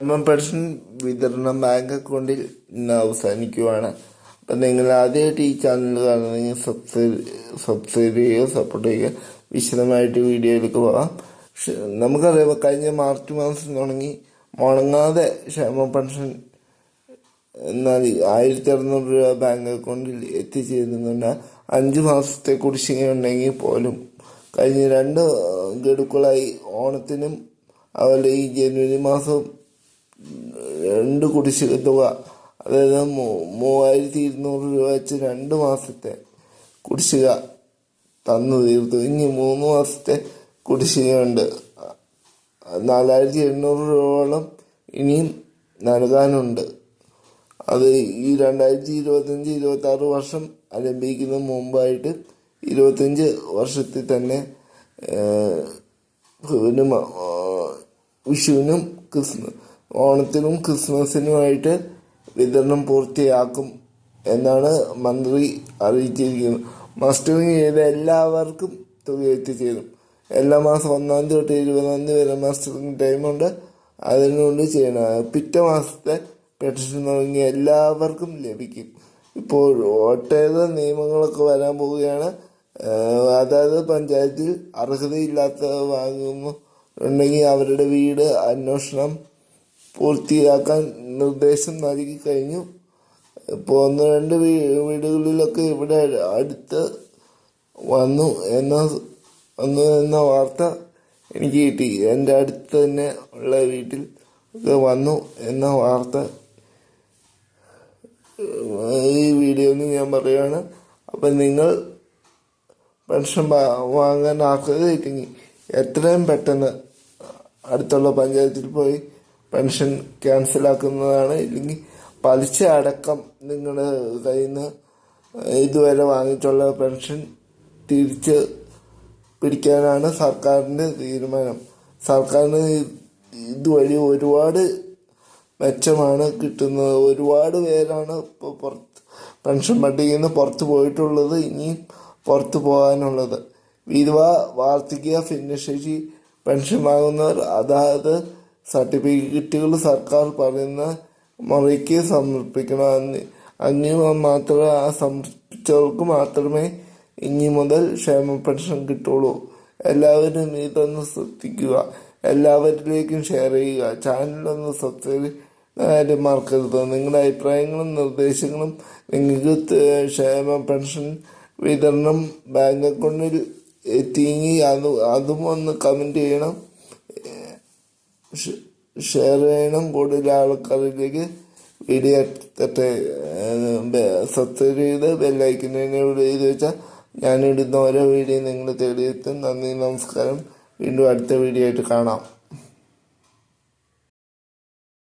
ക്ഷേമ പെൻഷൻ വിതരണം ബാങ്ക് അക്കൗണ്ടിൽ ഇന്ന് അവസാനിക്കുവാണ്. അപ്പം നിങ്ങൾ ആദ്യമായിട്ട് ഈ ചാനൽ കാണുന്നെങ്കിൽ സബ്സ്ക്രൈബ് സബ്സ്ക്രൈബ് ചെയ്യുക സപ്പോർട്ട് ചെയ്യുക. വിശദമായിട്ട് വീഡിയോയിലേക്ക് പോകാം. നമുക്കറിയാം കഴിഞ്ഞ മാർച്ച് മാസം തുടങ്ങി മുടങ്ങാതെ ക്ഷേമ പെൻഷൻ എന്നാൽ ആയിരത്തി അറുന്നൂറ് രൂപ ബാങ്ക് അക്കൗണ്ടിൽ എത്തിച്ചേരുന്നുണ്ട്. അഞ്ച് മാസത്തെ കുടിശ്ശികയുണ്ടെങ്കിൽ പോലും കഴിഞ്ഞ രണ്ട് ഗഡുക്കളായി ഓണത്തിനും അതുപോലെ ഈ ജനുവരി മാസം രണ്ട് കുടിശ്ശിക തുക അതായത് മൂവായിരത്തി ഇരുന്നൂറ് രൂപ വെച്ച് രണ്ട് മാസത്തെ കുടിശ്ശിക തന്നു തീർത്തു. ഇനി മൂന്ന് മാസത്തെ കുടിശ്ശികയുണ്ട് നാലായിരത്തി എണ്ണൂറ് രൂപയോളം ഇനിയും നൽകാനുണ്ട്. അത് ഈ രണ്ടായിരത്തി ഇരുപത്തഞ്ച് ഇരുപത്തി ആറ് വർഷം ആരംഭിക്കുന്ന മുമ്പായിട്ട് ഇരുപത്തഞ്ച് വർഷത്തിൽ തന്നെ വിഷുവിനും ക്രിസ്മസ് ഓണത്തിനും ക്രിസ്മസിനുമായിട്ട് വിതരണം പൂർത്തിയാക്കും എന്നാണ് മന്ത്രി അറിയിച്ചിരിക്കുന്നത്. മസ്റ്ററിങ് ചെയ്ത എല്ലാവർക്കും തുക എത്തിച്ചേരും. എല്ലാ മാസം ഒന്നാം തീയതി തൊട്ട് ഇരുപതാം തീയതി വരെ മസ്റ്ററിങ് ടൈമുണ്ട്. അതിനുകൊണ്ട് ചെയ്യണം. പിറ്റേ മാസത്തെ പെൻഷൻ തുടങ്ങിയ എല്ലാവർക്കും ലഭിക്കും. ഇപ്പോൾ ഒട്ടേറെ നിയമങ്ങളൊക്കെ വരാൻ പോവുകയാണ്. അതായത് പഞ്ചായത്തിൽ അർഹതയില്ലാത്ത വാങ്ങുന്നു ഉണ്ടെങ്കിൽ അവരുടെ വീട് അന്വേഷണം പൂർത്തിയാക്കാൻ നിർദ്ദേശം നൽകി കഴിഞ്ഞു. ഇപ്പോൾ ഒന്ന് രണ്ട് വീ- വീടുകളിലൊക്കെ ഇവിടെ അടുത്ത് വന്നു എന്ന വന്നു എന്ന വാർത്ത എനിക്ക് കിട്ടി. എന്റെ അടുത്ത് തന്നെ ഉള്ള വീട്ടിൽ ഒക്കെ വന്നു എന്ന വാർത്ത. ഈ വീഡിയോയിൽ ഞാൻ പറയുകയാണ് അപ്പം നിങ്ങൾ പെൻഷൻ വാങ്ങാൻ ആഗ്രഹിച്ചെങ്കിൽ എത്രയും പെട്ടെന്ന് അടുത്തുള്ള പഞ്ചായത്തിൽ പോയി പെൻഷൻ ക്യാൻസലാക്കുന്നതാണ്. ഇല്ലെങ്കിൽ പലിശ അടക്കം നിങ്ങളുടെ കയ്യിൽ നിന്ന് ഇതുവരെ വാങ്ങിച്ചുള്ള പെൻഷൻ തിരിച്ച് പിടിക്കാനാണ് സർക്കാരിന്റെ തീരുമാനം. സർക്കാരിന് ഇതുവഴി ഒരുപാട് മെച്ചമാണ് കിട്ടുന്നത്. ഒരുപാട് പേരാണ് ഇപ്പോൾ പുറത്ത് പെൻഷൻ പട്ടികയിൽ നിന്ന് പുറത്ത് പോയിട്ടുള്ളത്. ഇനിയും പുറത്ത് പോകാനുള്ളത്. വിധവ വാർദ്ധക്യ ഭിന്നശേഷി പെൻഷൻ വാങ്ങുന്നവർ അതായത് സർട്ടിഫിക്കറ്റുകൾ സർക്കാർ പറയുന്ന മുറയ്ക്ക് സമർപ്പിക്കണം. അഞ്ഞു മാത്രമേ ആ സമർപ്പിച്ചവർക്ക് മാത്രമേ ഇനി മുതൽ ക്ഷേമ പെൻഷൻ കിട്ടുള്ളൂ. എല്ലാവരും ഇതൊന്ന് ശ്രദ്ധിക്കുക. എല്ലാവരിലേക്കും ഷെയർ ചെയ്യുക. ചാനലൊന്ന് സബ്സ്ക്രൈബ് മറക്കരുത്. നിങ്ങളുടെ അഭിപ്രായങ്ങളും നിർദ്ദേശങ്ങളും നിങ്ങൾക്ക് ക്ഷേമ പെൻഷൻ വിതരണം ബാങ്ക് അക്കൗണ്ടിൽ എത്തിയെങ്കിൽ അത് അതും ഒന്ന് കമന്റ് ചെയ്യണം. ഷെയർ ചെയ്യണം കൂടുതൽ ആൾക്കാരിലേക്ക് വീഡിയോ എത്തട്ടെ സബ്സ്ക്രൈബ് ചെയ്ത് ബെല്ലൈക്കിനോട് ചെയ്ത് വെച്ചാൽ ഞാനിടുന്ന ഓരോ വീഡിയോ നിങ്ങൾ തേടിയെത്തും. നന്ദി നമസ്കാരം. വീണ്ടും അടുത്ത വീഡിയോ ആയിട്ട് കാണാം.